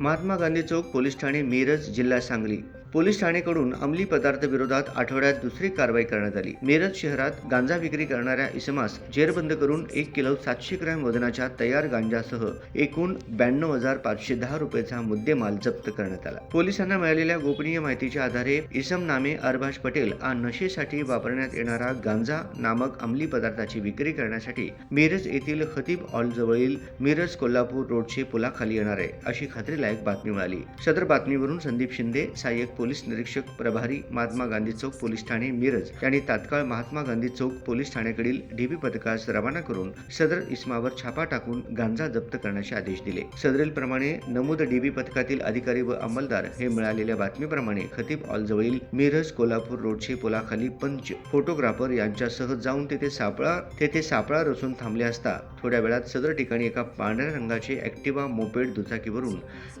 महात्मा गांधी चौक police ठाणे मिरज जिल्हा Sangli. Police ठाणेकडून अंमली पदार्थ विरोधात आठवड्यात दुसरी कारवाई करण्यात आली. मिरज शहरात गांजा विक्री करणाऱ्या इसमास जेरबंद करून एक किलो सातशे ग्रॅम वजनाच्या तयार गांजासह एकूण ब्याण्णव हजार पाचशे दहा रुपयाचा मुद्देमाल जप्त करण्यात आला. पोलिसांना मिळालेल्या गोपनीय माहितीच्या आधारे इसम नामे अरबाज पटेल हा नशेसाठी वापरण्यात येणारा गांजा नामक अंमली पदार्थाची विक्री करण्यासाठी मिरज येथील खतीब हॉल जवळील मिरज कोल्हापूर रोडचे पुलाखाली येणार आहे अशी खात्रीलायक बातमी मिळाली. सदर बातमीवरून संदीप शिंदे सहाय्यक पोलीस निरीक्षक प्रभारी महात्मा गांधी चौक पोलीस ठाणे मिरज यांनी तात्काळ महात्मा गांधी चौक पोलीस ठाण्याकडील डीबी पथकास रवाना करून सदर इस्मावर छापा टाकून गांजा जप्त करण्याचे आदेश दिले. सदरील प्रमाणे नमूद डीबी पथकातील अधिकारी व अंमलदार हे मिळालेल्या बातमीप्रमाणे खतीब ऑलजवळील मिरज कोल्हापूर रोडचे पुलाखाली पंच फोटोग्राफर यांच्यासह जाऊन तेथे सापळा तेथे सापळा रचून थांबले असता थोड्या वेळात सदर ठिकाणी एका पांढऱ्या रंगाचे ऍक्टिवा मोपेड दुचाकीवरून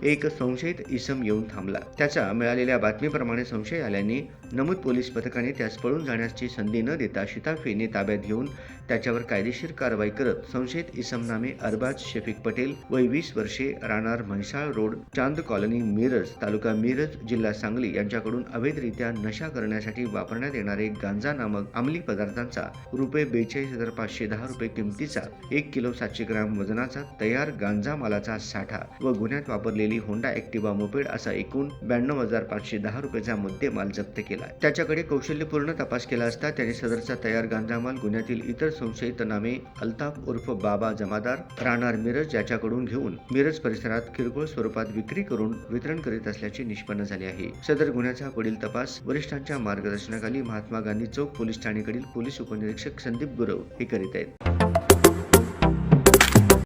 एक संशयित इसम येऊन थांबला. त्याचा मिळालेल्या बातमीप्रमाणे संशय आल्याने नमूद पोलीस पथकाने त्यास पळून जाण्याची संधी न देता शिताफीने ताब्यात घेऊन त्याच्यावर कायदेशीर कारवाई करत संशयित इसम नामे अरबाज शफीक पटेल वय वीस वर्षे राहणार म्हैसाळ रोड चांद कॉलनी मिरज तालुका मिरज जिल्हा सांगली यांच्याकडून अवैधरित्या नशा करण्यासाठी वापरण्यात येणारे गांजा नामक अंमली पदार्थांचा रुपये बेचाळीस हजार पाचशे दहा रुपये किमतीचा एक किलो सातशे ग्राम वजनाचा तयार गांजा मालाचा साठा व गुन्ह्यात वापरलेली होंडा ऍक्टिवा मोपेड असा एकूण ब्याण्णव हजार पाचशे दहा रुपयाचा मुद्देमाल जप्त केला. त्याच्याकडे कौशल्यपूर्ण तपास केला असता त्याने सदरचा तयार गांजामाल गुन्ह्यातील इतर संशयित नामे अल्ताफ उर्फ बाबा जमादार राहणार मिरज याच्याकडून घेऊन मिरज परिसरात किरकोळ स्वरूपात विक्री करून वितरण करीत असल्याचे निष्पन्न झाले आहे. सदर गुन्ह्याचा पुढील तपास वरिष्ठांच्या मार्गदर्शनाखाली महात्मा गांधी चौक पोलीस ठाणेकडील पोलीस उपनिरीक्षक संदीप गुरव हे करीत आहेत.